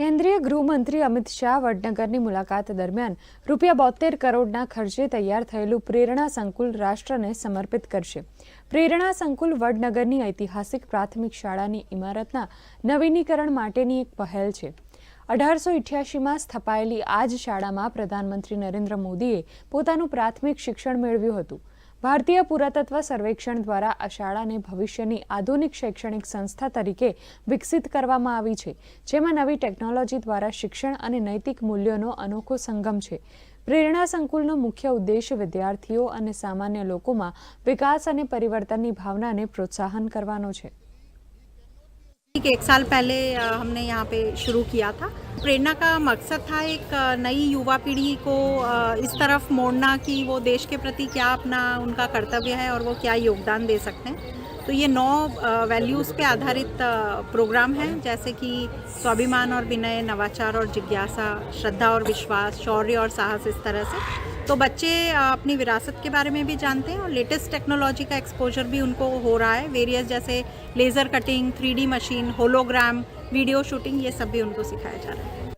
કેન્દ્રીય ગૃહમંત્રી અમિત શાહ વડનગરની મુલાકાત દરમિયાન રૂપિયા બોતેર કરોડના ખર્ચે તૈયાર થયેલું પ્રેરણા સંકુલ રાષ્ટ્રને સમર્પિત કરશે. પ્રેરણા સંકુલ વડનગરની ઐતિહાસિક પ્રાથમિક શાળાની ઇમારતના નવીનીકરણ માટેની એક પહેલ છે. અઢારસો ઇઠ્યાસીમાં સ્થપાયેલી આ જ શાળામાં પ્રધાનમંત્રી નરેન્દ્ર મોદીએ પોતાનું પ્રાથમિક શિક્ષણ મેળવ્યું હતું. ભારતીય પુરાતત્વ સર્વેક્ષણ દ્વારા આ શાળાને ભવિષ્યની આધુનિક શૈક્ષણિક સંસ્થા તરીકે વિકસિત કરવામાં આવી છે જેમાં નવી ટેકનોલોજી દ્વારા શિક્ષણ અને નૈતિક મૂલ્યોનો અનોખો સંગમ છે પ્રેરણા સંકુલનો મુખ્ય ઉદ્દેશ વિદ્યાર્થીઓ અને સામાન્ય લોકોમાં વિકાસ અને પરિવર્તનની ભાવનાને પ્રોત્સાહન કરવાનો છે એક સાલ પહેલે હમને યહાં પે શરૂ કિયા થા प्रेरणा का मकसद था एक नई युवा पीढ़ी को इस तरफ़ मोड़ना कि वो देश के प्रति क्या अपना, उनका कर्तव्य है और वो क्या योगदान दे सकते हैं। तो ये नौ वैल्यूज़ पे आधारित प्रोग्राम है, जैसे कि स्वाभिमान और विनय, नवाचार और जिज्ञासा, श्रद्धा और विश्वास, शौर्य और साहस इस तरह से। तो बच्चे अपनी विरासत के बारे में भी जानते हैं और लेटेस्ट टेक्नोलॉजी का एक्सपोजर भी उनको हो रहा है। वेरियस जैसे laser cutting three machine hologram video shooting ये सब भी उनको सिखाया जा रहा है